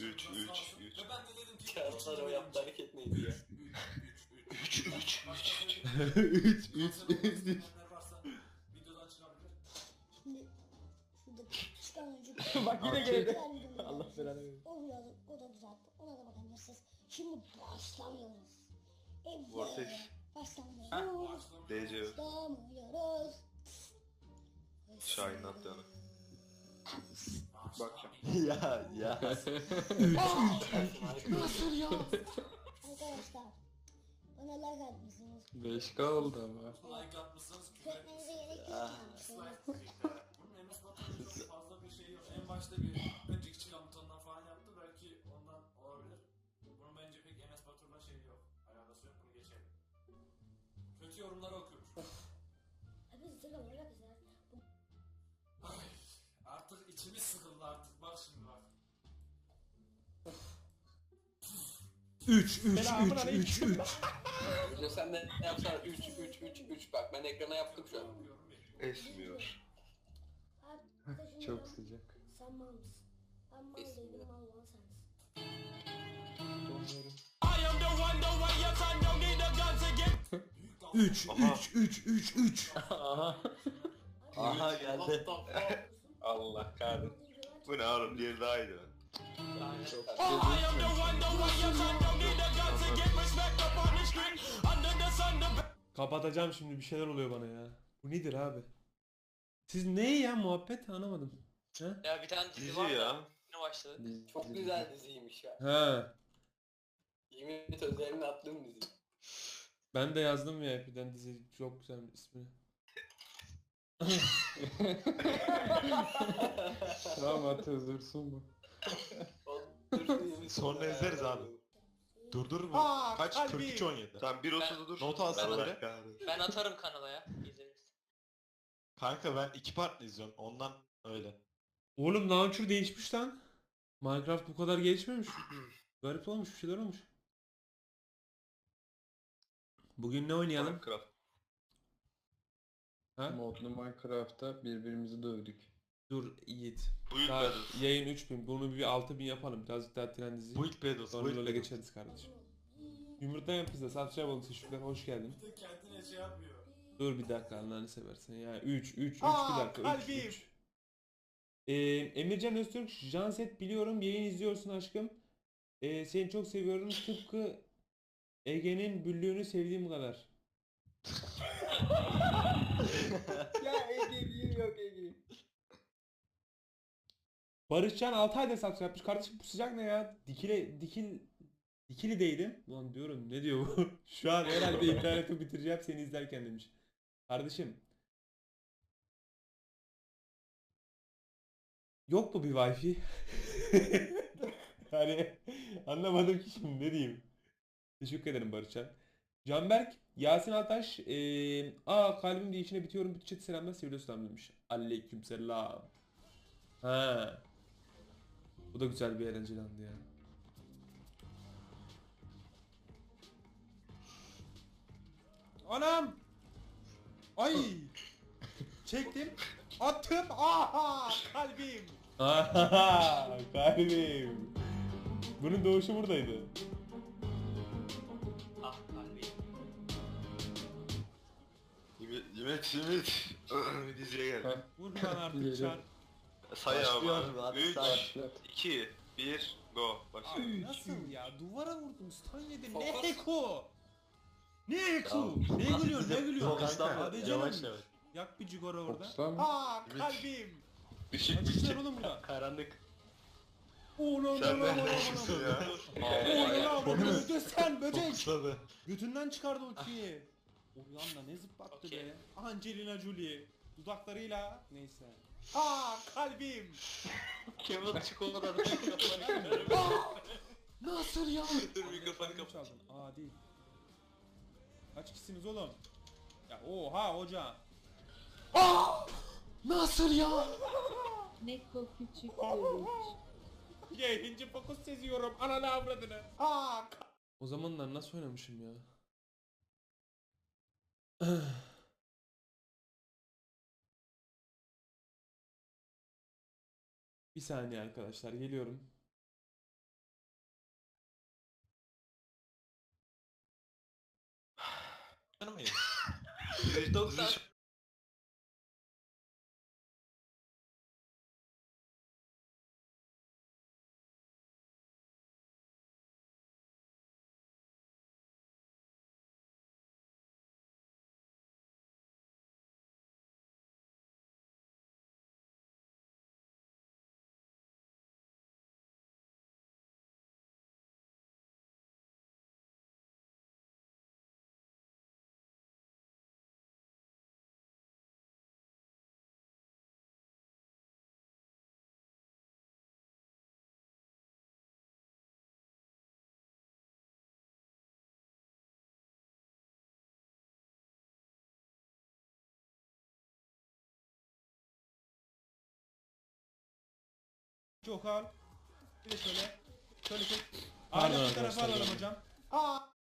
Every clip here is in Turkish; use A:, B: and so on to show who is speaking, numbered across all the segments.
A: Üç, üç, üç.
B: Ve ben de dedim ki...
C: Çağatay o yaptığı hareket neydi ya?
B: 3, 3, 3.
A: 3, 3, 3.
D: 3 3 3 3.
B: varsa videodan çıkabilir.
E: Şimdi şurada çıkan önce
D: Bak yine geldi. Allah belanı versin.
E: O biraz o da düzeltti. Ona da bakabilirsiniz. Şimdi başlamıyoruz.
A: Vortex.
E: Evet. Başlamıyoruz.
A: DC.
E: Başlamıyoruz.
A: Şahin attı onu.
C: Bakacağım.
D: ya ya.
E: Nasıl ya? Arkadaşlar. Bana like atmışsınız.
C: 5K oldu ama.
B: Like atmışsanız küfür
E: Etmenize gerek yok.
B: Çok fazla bir şey yok. En başta bir önceki çıkan butondan falan yaptı. Belki ondan olabilir. Bunun bence pek Enes Batur'la şey yok. Alakası yok. Bunu geçelim. Kötü yorumları okuyormuş.
F: 3 3 3 3 3.
C: Önce sen de yapsana 3 3 3 3 bak ben ekrana yaptım şu an.
A: Esmiyor.
C: Çok sıcak.
E: Sen mal mısın? Ben mal değilim, mal olan sensin.
F: 3
A: Aha.
F: 3 3 3 3.
C: Aha.
D: Aha geldi.
C: Allah kahretsin.
A: Bu ne oğlum diğeri daha iyiydi.
F: Kapatacağım şimdi bir şeyler oluyor bana ya. Bu nedir abi? Siz ne ya muhabbet anlamadım. Ha?
G: Ya bir tane dizi,
A: Dizi
G: var
A: ya.
G: yeni başladı.
C: Çok güzel diziymiş ya.
F: Ha.
C: Yemin et özelini attığım dizi.
F: Ben de yazdım ya birden dizi çok güzel ismini.
C: tamam at özürsün bu.
H: Sonra ezeriz abi. Durdur mu?
F: Aa,
H: Kaç?
F: kalbim.
H: 43 17.
A: Tamam 1.30'da dur.
H: Not alsana
A: Allah
H: biri.
A: kahretsin.
G: Ben atarım kanala ya. İzleriz.
H: Kanka ben iki partlı izliyorum. Ondan öyle.
F: Oğlum launcher değişmiş lan. Minecraft bu kadar gelişmemiş. Garip olmuş bir şeyler olmuş. Bugün ne oynayalım?
A: Minecraft.
F: Ha?
C: Modlu Minecraft'ta birbirimizi dövdük.
F: Dur Yiğit.
A: Build
F: Daha yayın 3000. Bunu bir 6000 yapalım. Birazcık daha tren dizi.
H: Build Battles.
F: Sonra
H: Battles.
F: geçeriz kardeşim. Yumurtlayan pizza. Satışa balık teşekkürler. Hoş geldin.
B: Bir de kendine şey yapmıyor.
F: Dur bir dakika Allah'ını seversen ya. 3 3 3 bir dakika. 3
D: kalbim.
F: 3. Ee, Emircan Öztürk, Janset biliyorum yayın izliyorsun aşkım. Ee, seni çok seviyorum tıpkı Ege'nin büllüğünü sevdiğim kadar.
D: ya Ege yok Ege.
F: Barışcan 6 ayda satış yapmış. Kardeşim bu sıcak ne ya? Dikile, dikil, Dikili'deydim. Lan diyorum ne diyor bu? Şu an herhalde interneti bitireceğim seni izlerken demiş. Kardeşim. Yok mu bir wifi? hani anlamadım ki şimdi ne diyeyim. Teşekkür ederim Barışcan. Canberk, Yasin Altaş, eee aa kalbim diye içine bitiyorum. Bütün chat selamlar seviyorsun demiş. Aleyküm selam. Ha. Bu da güzel bir eğlenceli andı ya. Anam! Ay! Çektim. Attım. Aha! Kalbim. Aha! Kalbim. Bunun doğuşu buradaydı.
G: Ah kalbi.
A: Ümit, Ümit, Ümit. Diziye gel.
F: Vur lan artık
C: Geliyor.
A: Say
D: Başlıyorum
A: ama.
D: hadi
A: 3,
D: say.
A: 2, 1, go. Başla.
F: Abi nasıl ya? Duvara vurdum. Stun yedim. Ne
G: Fokus.
F: eko? Ne eko? Ne gülüyorsun? Ne gülüyorsun?
D: Fokuslanma,
F: Hadi
D: yavaş
F: canım.
D: yavaş.
F: Yak bir cigara orada.
C: Fokuslan.
F: Aa kalbim.
A: Işık ışık.
F: oğlum burada.
D: Karanlık.
F: Oğlum
A: Sen
F: oğlum
A: de
F: oğlum
A: neredesin
F: oğlum.
A: ya?
F: Oğlum öldü sen böcek. Götünden çıkardı ultiyi. Ulan da ne zıplattı be. Angelina Jolie. Dudaklarıyla. Neyse. Aa kalbim.
G: Kemal çikolata
F: Nasıl ya?
G: Dur mikrofonu kapat.
F: çaldın. Aa değil. Kaç kişisiniz oğlum? Ya oha hoca. Nasıl ya?
I: Neko küçük bebek.
F: Yayıncı fokus seziyorum. Ananı avradını. Aa. O zamanlar nasıl oynamışım ya? Bir saniye arkadaşlar geliyorum.
H: Tanımayın.
G: %90
J: Çok al. Bir de şöyle. Şöyle çek.
F: Pardon
J: Ağırlık bu tarafa
F: arkadaşlar,
J: alalım hocam.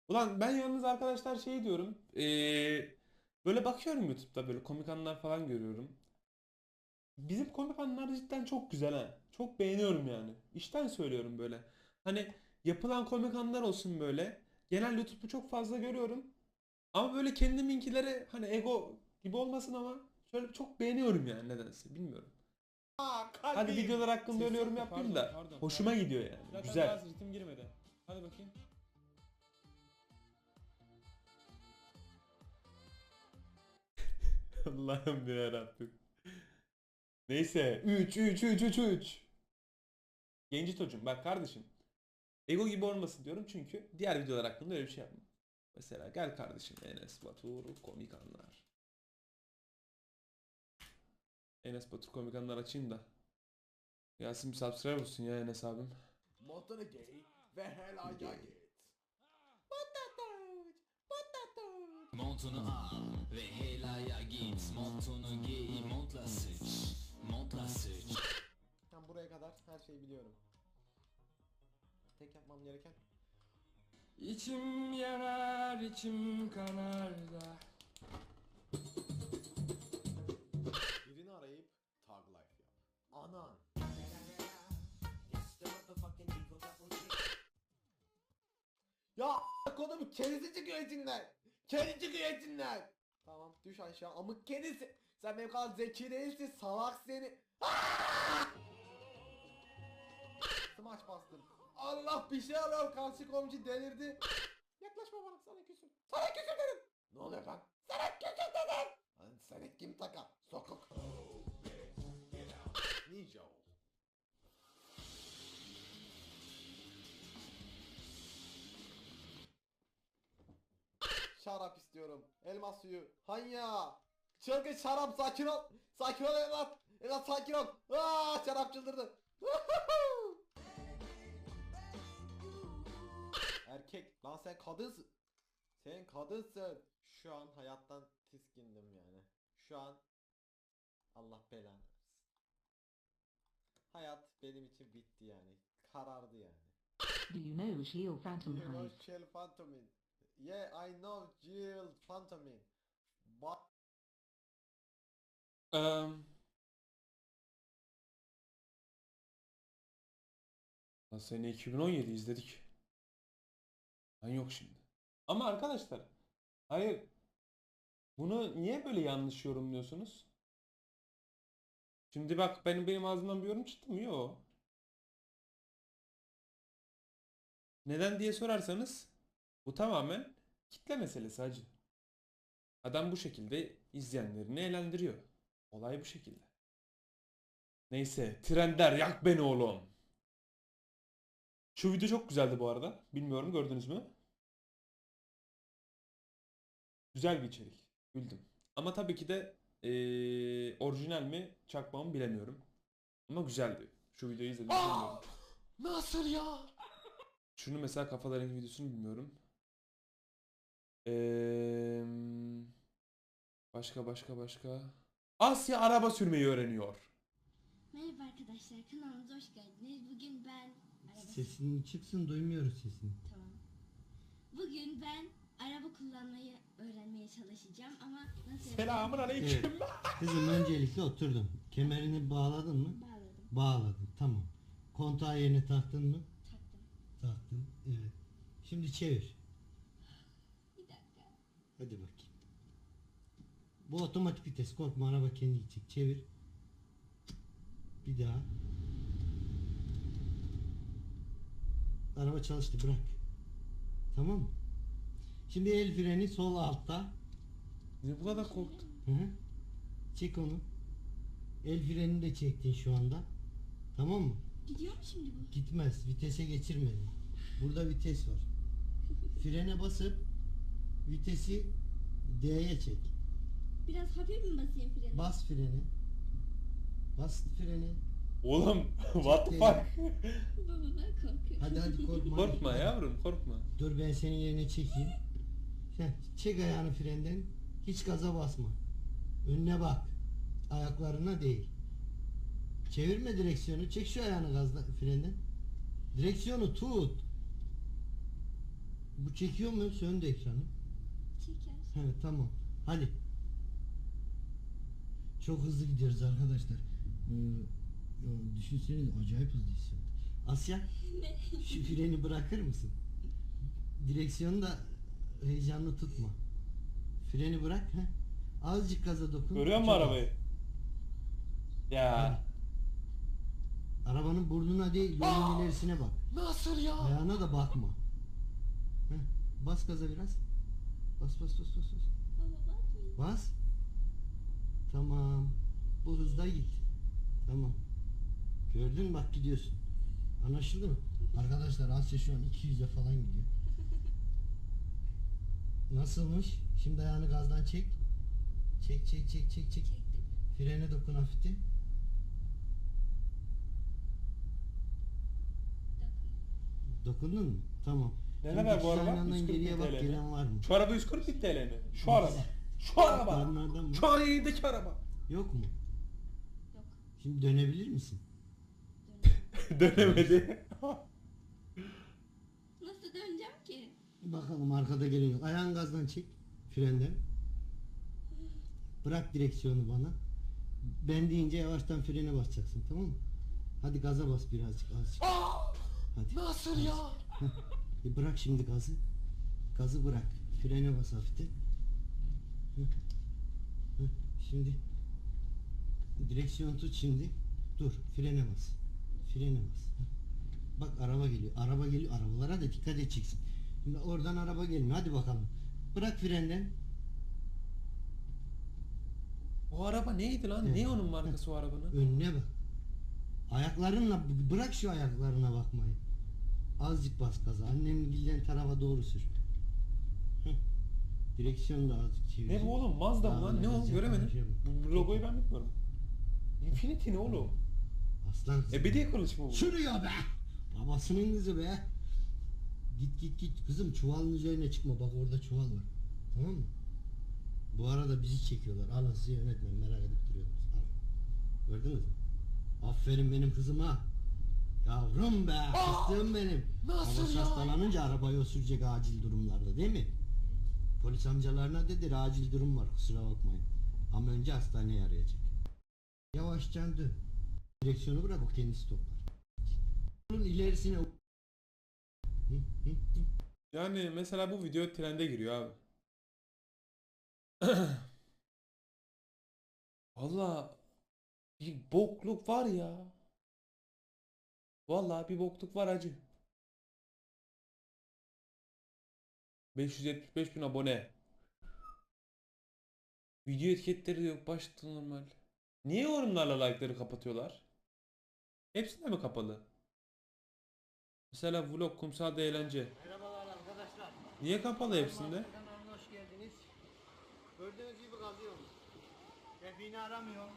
F: Ulan ben yalnız arkadaşlar şey diyorum. Eee böyle bakıyorum YouTube'da böyle komik anlar falan görüyorum. Bizim komik anlar cidden çok güzel ha. Çok beğeniyorum yani. İşten söylüyorum böyle. Hani yapılan komik anlar olsun böyle. Genel YouTube'u çok fazla görüyorum. Ama böyle kendiminkileri hani ego gibi olmasın ama şöyle çok beğeniyorum yani nedense bilmiyorum. Hadi videolar hakkında öyle yorum yapmayayım da
J: Pardon, pardon,
F: hoşuma
J: pardon.
F: gidiyor yani.
J: Zaten
F: Güzel.
J: biraz ritim girmedi. Hadi bakayım.
F: Allah'ım ya Rabbim. Neyse 3 3 3 3 3. Genci hocam bak kardeşim. Ego gibi olmasın diyorum çünkü diğer videolar hakkında öyle bir şey yapmam. Mesela gel kardeşim Enes Batur komik anlar. Enes Batur komik anlar açayım da. Yasin bir subscribe olsun ya Enes abim.
K: Montana gay ve helal git.
L: Montunu al ve helaya git. Montunu giy, montla sıç. Montla sıç.
K: Ben buraya kadar her şeyi biliyorum. Tek yapmam gereken
L: İçim yanar, içim kanar da.
K: Anan. Ya kodumu kedisi çıkıyor içinden. Kedi çıkıyor içinden. Tamam düş aşağı amık kedisi. Sen benim kadar zeki değilsin salak seni. Smaç bastım. Allah bir şey oluyor karşı komşu delirdi. Yaklaşma bana sana küsüm. Sana küsüm dedim. Ne oluyor lan? Sana küsüm dedim. Lan sen kim taka? Sokak. Ninja ol. Şarap istiyorum. Elma suyu. Hanya. Çılgın şarap sakin ol. Sakin ol evlat. Evlat sakin ol. Aa, şarap çıldırdı. Erkek. Lan sen kadınsın. Sen kadınsın. Şu an hayattan tiskindim yani. Şu an Allah belanı. Hayat benim için bitti yani. Karardı yani.
I: Do you know Shield Phantom
K: You know
I: Hive?
K: Jill Phantomin. Yeah, I know Jill Phantomin. But
F: Eee Lan sene 2017 izledik. Ben yok şimdi. Ama arkadaşlar hayır bunu niye böyle yanlış yorumluyorsunuz? Şimdi bak benim benim ağzımdan bir yorum çıktı mı? Yok. Neden diye sorarsanız bu tamamen kitle meselesi hacı. Adam bu şekilde izleyenlerini eğlendiriyor. Olay bu şekilde. Neyse trender yak beni oğlum. Şu video çok güzeldi bu arada. Bilmiyorum gördünüz mü? Güzel bir içerik. Güldüm. Ama tabii ki de eee, orijinal mi çakma mı bilemiyorum. Ama güzeldi. Şu videoyu izledim.
K: nasıl ya?
F: Şunu mesela kafaların videosunu bilmiyorum. Eee, başka başka başka. Asya araba sürmeyi öğreniyor.
E: Merhaba arkadaşlar kanalımıza hoş geldiniz. Bugün ben araba
L: Sesin çıksın duymuyoruz sesini.
E: tamam. Bugün ben araba kullanmayı öğrenmeye çalışacağım ama nasıl
F: Selamun aleyküm.
L: Kızım öncelikle oturdum. Kemerini bağladın mı?
E: bağladım.
L: Bağladım. Tamam. Kontağı yerine taktın mı?
E: Taktım.
L: Taktım. Evet. Şimdi çevir.
E: Bir dakika.
L: Hadi bakayım. Bu otomatik vites korkma araba kendi gidecek. Çevir. Bir daha. Araba çalıştı bırak. Tamam mı? Şimdi el freni sol altta.
F: Niye bu kadar korktun?
L: Hı hı. Çek onu. El frenini de çektin şu anda. Tamam mı?
E: Gidiyor mu şimdi bu?
L: Gitmez. Vitese geçirmedin. Burada vites var. Frene basıp vitesi D'ye çek.
E: Biraz hafif mi basayım freni?
L: Bas freni. Bas freni.
F: Oğlum what the fuck?
E: Baba ben korkuyorum.
L: Hadi hadi korkma.
F: korkma yavrum korkma.
L: Dur ben senin yerine çekeyim. Çek ayağını frenden. Hiç gaza basma. Önüne bak. Ayaklarına değil. Çevirme direksiyonu. Çek şu ayağını gazda frenden. Direksiyonu tut. Bu çekiyor mu? Söndü ekranı.
E: Çeker.
L: He tamam. Hadi. Çok hızlı gidiyoruz arkadaşlar. Ee, ya düşünsenize acayip hızlıyız şu an. Asya şu freni bırakır mısın? Direksiyonu da heyecanlı tutma. Freni bırak. He. Azıcık gaza dokun.
F: Görüyor musun
L: Çok az.
F: arabayı? Ya.
L: Arabanın burnuna değil yolun ilerisine bak.
C: Nasıl ya?
L: Ayağına da bakma. Heh. Bas gaza biraz. Bas bas bas bas. bas. Bas. Tamam. Bu hızda git. Tamam. Gördün mü bak gidiyorsun. Anlaşıldı mı? Arkadaşlar Asya şu an 200'e falan gidiyor. Nasılmış? Şimdi ayağını gazdan çek. Çek çek çek çek çek.
E: Çektim.
L: Frene dokun hafifte. Dokundun mu? Tamam.
F: Ne kadar bu araba?
L: yandan
F: 140
L: geriye bak gelen var mı?
F: Şu araba 140 bin TL mi? Şu araba. Şu araba. Şu an yayındaki araba.
L: Yok mu?
E: Yok.
L: Şimdi dönebilir misin?
F: Dönemedi.
E: Nasıl döneceğim ki?
L: Bakalım arkada geliyor. Ayağın gazdan çek. Frenden. Bırak direksiyonu bana. Ben deyince yavaştan frene basacaksın tamam mı? Hadi gaza bas birazcık azıcık. Hadi.
C: Nasıl ya?
L: E bırak şimdi gazı. Gazı bırak. Frene bas hafifte. Hı. Hı. Şimdi direksiyon tut şimdi. Dur. Frene bas. Frene bas. Bak araba geliyor. Araba geliyor. Arabalara da dikkat edeceksin. Oradan araba gelmiyor. Hadi bakalım. Bırak frenden.
F: O araba neydi lan? Ne onun markası o arabanın?
L: Önüne bak. Ayaklarınla bırak şu ayaklarına bakmayı. Azıcık bas gaza. Annenin gilden tarafa doğru sür. Direksiyonu da azıcık çevir.
F: Ne bu oğlum? Mazda mı lan? Ne o?
L: biraz
F: Göremedim.
L: yaklaşıyor.
F: Bu logoyu ben bilmiyorum. Infinity ne oğlum?
L: Aslan kızım.
F: Ebedi kılıç mı bu?
L: Şuraya be. Babasının kızı be. Git git git kızım çuvalın üzerine çıkma bak orada çuval var. Tamam mı? Bu arada bizi çekiyorlar. Alın sizi yönetmen merak edip duruyorsunuz. Al. Gördünüz mü? Aferin benim kızıma. Yavrum be. Fıstığım benim.
C: Nasıl
L: Babası
C: ya?
L: hastalanınca arabayı o sürecek acil durumlarda değil mi? Polis amcalarına dedi acil durum var kusura bakmayın. Ama önce hastaneye arayacak. Yavaşça dön. Direksiyonu bırak o kendisi toplar. Bunun ilerisine.
F: Yani mesela bu video trende giriyor abi. Valla bir bokluk var ya. Valla bir bokluk var acı. 575 bin abone. Video etiketleri de yok başta normal. Niye yorumlarla like'ları kapatıyorlar? Hepsinde mi kapalı? Mesela vlog, kumsal eğlence.
L: Merhabalar arkadaşlar.
F: Niye kapalı hepsinde?
L: Kanalına hoş geldiniz. Gördüğünüz gibi kazıyorum. Defini aramıyorum.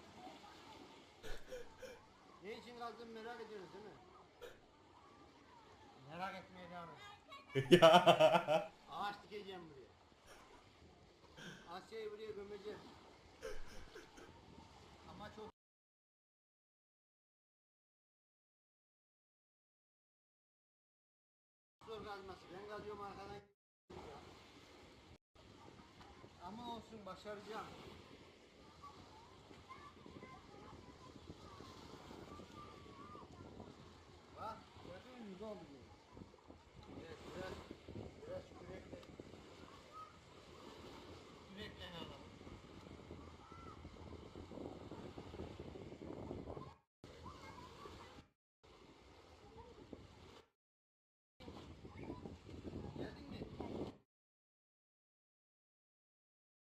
L: ne için kazdığımı merak ediyorsunuz değil mi? Merak etmeye devam et. Ağaç dikeceğim buraya. Asya'yı buraya gömeceğim. Zor kazması. Ben kazıyorum arkadan. Ama olsun başaracağım.